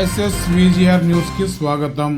SS VGR న్యూస్కి స్వాగతం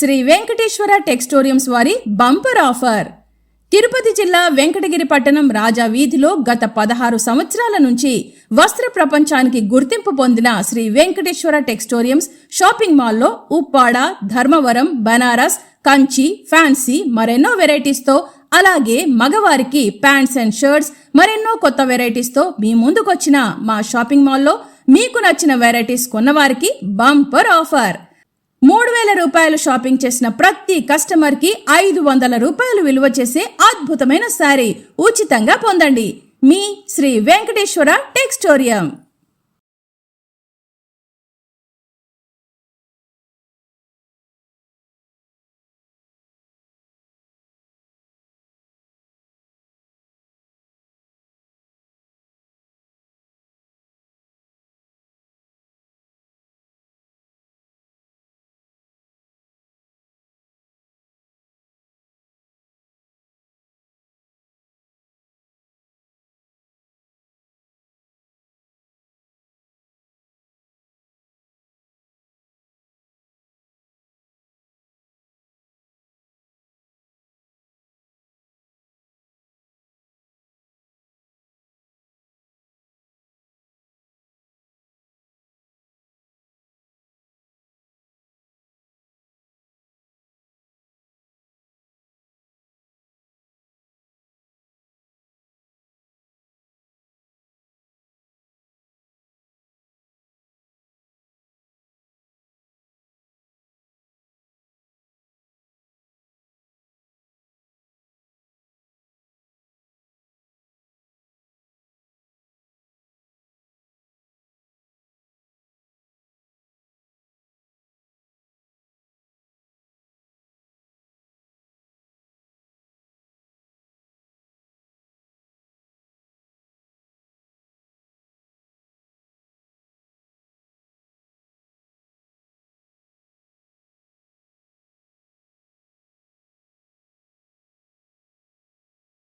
శ్రీ వెంకటేశ్వర టెక్స్టోరియంస్ వారి బంపర్ ఆఫర్. తిరుపతి జిల్లా వెంకటగిరి పట్టణం రాజా వీధిలో గత పదహారు సంవత్సరాల నుంచి వస్త్ర ప్రపంచానికి గుర్తింపు పొందిన శ్రీ వెంకటేశ్వర టెక్స్టోరియంస్ షాపింగ్ మాల్లో ఉప్పాడ ధర్మవరం బనారస్ కంచి ఫ్యాన్సీ మరెన్నో వెరైటీస్తో అలాగే మగవారికి ప్యాంట్స్ అండ్ షర్ట్స్ మరెన్నో కొత్త వెరైటీస్తో మీ ముందుకొచ్చిన మా షాపింగ్ మాల్లో మీకు నచ్చిన వెరైటీస్ కొన్నవారికి బంపర్ ఆఫర్. మూడు వేల రూపాయలు షాపింగ్ చేసిన ప్రతి కస్టమర్కి ఐదు వందల రూపాయలు విలువ చేసే అద్భుతమైన శారీ ఉచితంగా పొందండి. మీ శ్రీ వెంకటేశ్వర టెక్స్టోరియం.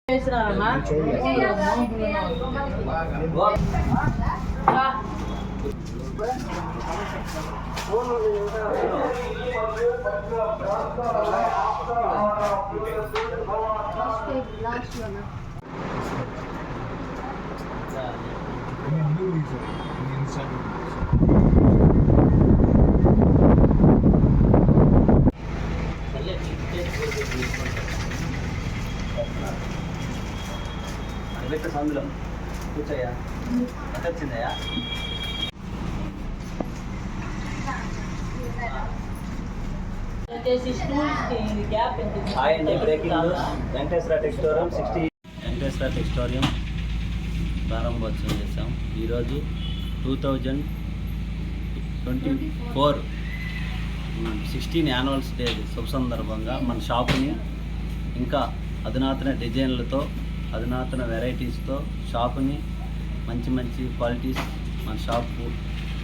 చేసినారమ్మా Thank you. పెట్టు సందులో కూర్చోయ్యా వచ్చిందయ్యా హాయ్ అండి breaking news Venkateswara textorium sixty Venkateswara textorium ప్రారంభోత్సవం చేసాం ఈరోజు two thousand twenty four sixteen annuals day శుభ సందర్భంగా మన షాపుని ఇంకా అధునాతన డిజైన్లతో అధునాతన వెరైటీస్తో షాపుని మంచి మంచి క్వాలిటీస్ మన షాపు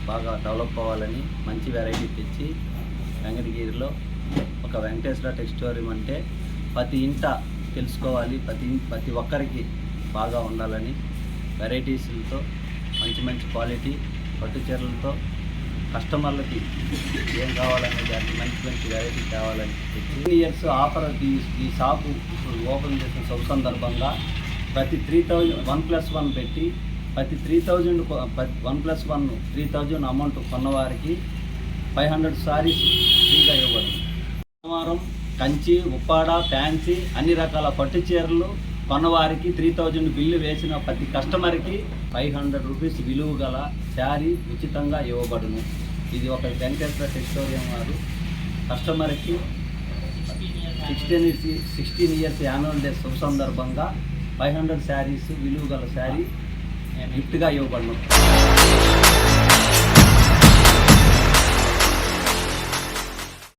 బాగా డెవలప్ అవ్వాలని మంచి వెరైటీ తెచ్చి వెంకటగిరిలో ఒక వెంకటేశ్వర టెక్స్టోరియం అంటే ప్రతి ఇంట తెలుసుకోవాలి ప్రతి ప్రతి ఒక్కరికి బాగా ఉండాలని వెరైటీస్లతో మంచి మంచి క్వాలిటీ పట్టు చీరలతో కస్టమర్లకి ఏం కావాలనే దానికి మంచి మంచి వెరైటీ కావాలని త్రీ ఇయర్స్ ఆఫర్ ఈ షాపు షాపు ఓపెన్ చేసిన శుభ సందర్భంగా ప్రతి three thousand one plus one పెట్టి ప్రతి three thousand one plus one three thousand amount కొన్నవారికి five hundred saris ఫ్రీగా ఇవ్వబడింది సోమవారం కంచి ఉప్పాడ ఫ్యాన్సీ అన్ని రకాల పట్టు చీరలు కొన్నవారికి త్రీ థౌజండ్ బిల్లు వేసిన ప్రతి కస్టమర్కి ఫైవ్ హండ్రెడ్ రూపీస్ విలువ గల శారీ ఉచితంగా ఇవ్వబడును. ఇది ఒక వెంకట టెక్స్టోరియం వారు. కస్టమర్కి sixteen sixteen years annual day శుభ సందర్భంగా ఫైవ్ హండ్రెడ్ శారీస్ విలువ గల శారీ గిఫ్ట్గా ఇవ్వబడినాం